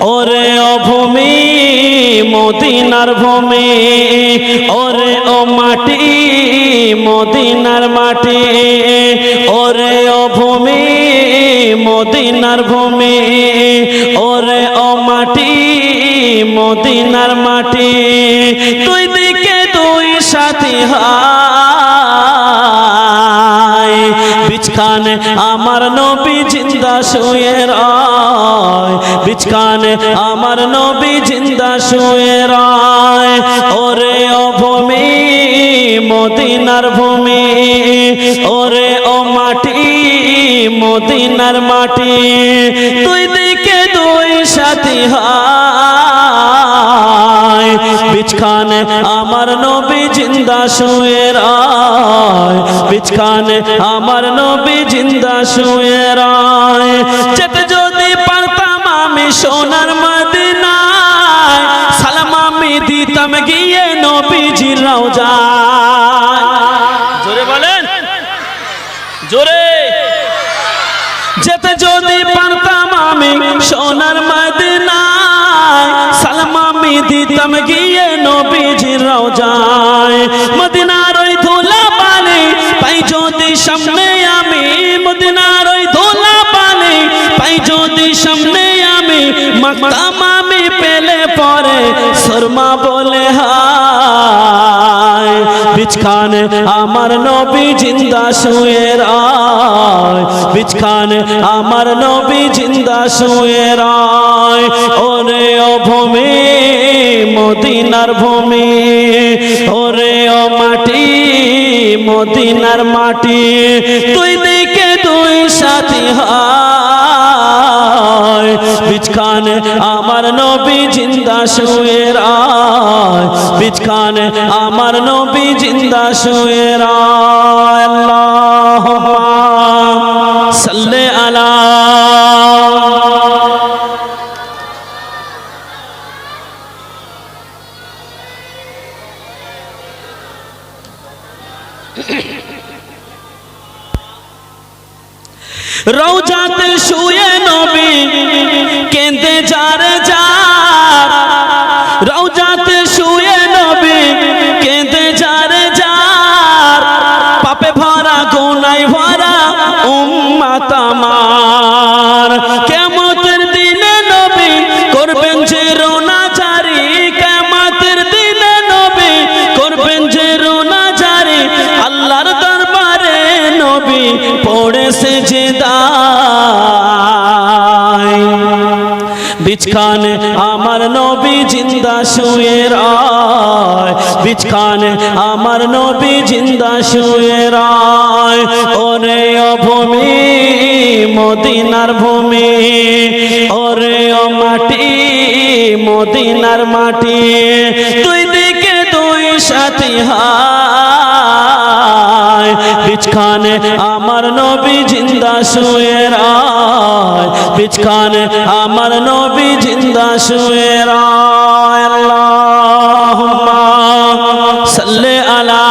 ওরে ও ভূমি, মদিনার ভূমি, ওরে ও মাটি, মদিনার মাটি, ওরে ও ভূমি, মদিনার ভূমি, ওরে ও মাটি, মদিনার মাটি। তুই দিকে দুই সাথী হায় আমার নবী জিন্দা শুয়ে রায়। বিছখানে আমার নবী জিন্দা শুয়ে রায়। ওরে ও ভূমি, মদিনার ভূমি, ওরে ও মাটি, মদিনার মাটি। তুই দিকে দুই সাথী হায়। বিছখানে আমার নবী জিন্দা শুয়ে রায়। বিছখানে আমার নবী জিন্দা শুয়ে রায়। সোনার মদিনায় সালাম আমি দিতাম, গিয়ে নবীজির রওজায়। জোরে বলেন। জোরে। যেতে যদি পারতাম আমি সোনার মদিনায়, সালাম আমি দিতাম, গিয়ে নবীজির রওজায়। মদিনার আমি পেলে পরে শর্মা বলে, হায় আমার নবী জিন্দা শুয়ে রায় বিছখানে আমার নবী জিন্দা শুয়ে রায়। ওরে ও ভূমি, মদিনার ভূমি, ওরে ও মাটি, মদিনার মাটি তুই দিকে দুই সাথী হায়। বিছখানে আমার নবী জিন্দা শুয়ে রায় বিছখানে আমার নবী জিন্দা শুয়ে রায় আল্লাহ সাল্লে আলা রৌজাতে শুয়ে নবী কেঁদে যার যার রৌজাতে শুয়ে নবী কেঁদে যার যার, পাপে ভরা গুনাই ভরা উম্মাত আমার। কেমতের দিনে নবী করবেন যে রোনা জারি কেমতের দিনে নবী করবেন যে রোনা জারি আল্লাহর দরবারে নবী পড়েছে যে বিছখানে আমার নবী জিন্দা শুয়ে রায়। বিছখানে আমার নবী জিন্দা শুয়ে রায়। ওরে ও ভূমি মদিনার ভূমি। ওরে ও মাটি, মদিনার মাটি। দুই দিকে দুই সাথী হায়। বিছখানে আমার নবী জিন্দা শুয়ে রায়। পিছখানে আমার নবী জিন্দা শুয়ে সাল্লে আল্লাহুম্মা সাল্লি আলা